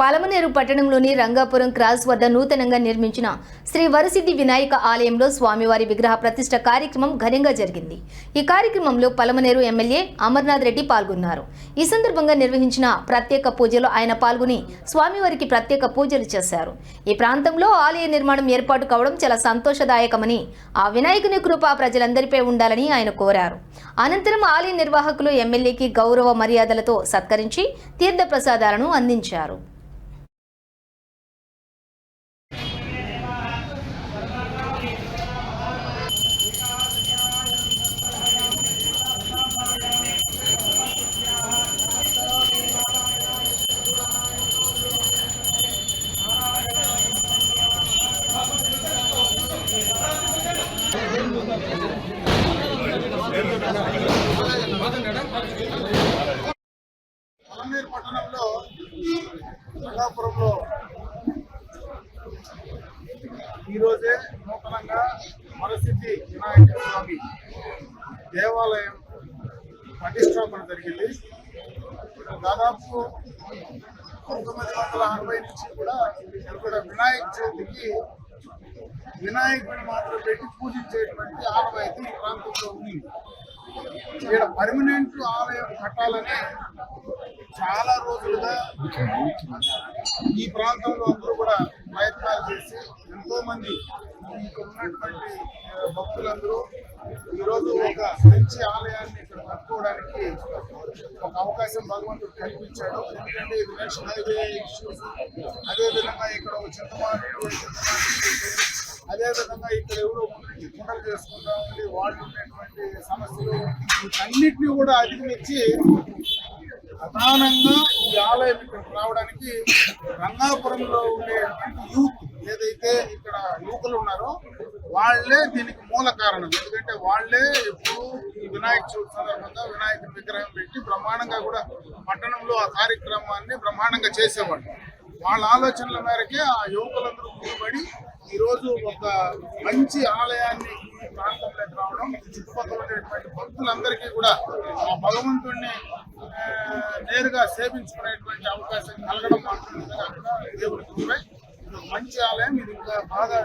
పాలమనేరు పట్టణంలోని రంగాపురం క్రాస్ వద్ద నూతనంగా నిర్మించిన శ్రీ వరసిద్ధి వినాయక ఆలయంలో స్వామివారి విగ్రహ ప్రతిష్ట కార్యక్రమం ఘనంగా జరిగింది. ఈ కార్యక్రమంలో పలమనేరు ఎమ్మెల్యే అమర్నాథ్ రెడ్డి పాల్గొన్నారు. ఈ సందర్భంగా నిర్వహించిన ప్రత్యేక పూజలో ఆయన పాల్గొని స్వామివారికి ప్రత్యేక పూజలు చేశారు. ఈ ప్రాంతంలో ఆలయ నిర్మాణం ఏర్పాటు కావడం చాలా సంతోషదాయకమని ఆ వినాయకుని కృప ప్రజలందరిపై ఉండాలని ఆయన కోరారు. అనంతరం ఆలయ నిర్వాహకులు ఎమ్మెల్యేకి గౌరవ మర్యాదలతో సత్కరించి తీర్థ ప్రసాదాలను అందించారు. పలమనేరు పట్టణంలో రంగాపురంలో ఈరోజే నూతనంగా మరసిద్ధి వినాయక స్వామి దేవాలయం ప్రతిష్టాపన జరిగింది. దాదాపు పంతొమ్మిది వందల అరవై నుంచి కూడా ఇక్కడ వినాయక చవితికి వినాయకుడిని మాత్రం పెట్టి పూజించేటువంటి ఆనవాయితీ ఈ ప్రాంతంలో ఉంది. ఇక్కడ పర్మనెంట్ ఆలయం కట్టాలని చాలా రోజులుగా ఈ ప్రాంతంలో అందరూ కూడా ప్రయత్నాలు చేసి ఎంతో మంది ఇక్కడ ఉన్నటువంటి భక్తులందరూ ఈరోజు ఒక మంచి ఆలయాన్ని ఇక్కడ కట్టుకోవడానికి ఒక అవకాశం భగవంతుడు కల్పించాడు. ఎందుకంటే ఇది నేషనల్ హైవే ఇష్యూస్ అదేవిధంగా ఇక్కడ ఒక చింతమానేడు చింతమానేడు విధంగా ఇక్కడ ఎవరో ముందు కుండలు చేసుకుంటా వాళ్ళు ఉండేటువంటి సమస్యలు వీటన్నిటిని కూడా అధిగమించి ప్రధానంగా ఈ ఆలయం ఇక్కడికి రావడానికి రంగాపురంలో ఉండేటువంటి యూత్ ఏదైతే ఇక్కడ యువకులు ఉన్నారో వాళ్ళే దీనికి మూల కారణం. ఎందుకంటే వాళ్ళే ఎప్పుడు ఈ వినాయక చవితి సందర్భంగా వినాయక విగ్రహం పెట్టి బ్రహ్మాండంగా కూడా పట్టణంలో ఆ కార్యక్రమాన్ని బ్రహ్మాండంగా చేసేవాళ్ళు. వాళ్ళ ఆలోచనల మేరకే ఆ యువకులందరూ కూడబడి ఈరోజు ఒక మంచి ఆలయాన్ని ప్రాంతంలోకి రావడం చుట్టుపక్కల ఉండేటువంటి భక్తులందరికీ కూడా ఆ భగవంతుడిని నేరుగా సేవించుకునేటువంటి అవకాశం కలగడం మాత్రమే కూడా దేవుడి మంచి ఆలయం. ఇది ఇంకా బాగా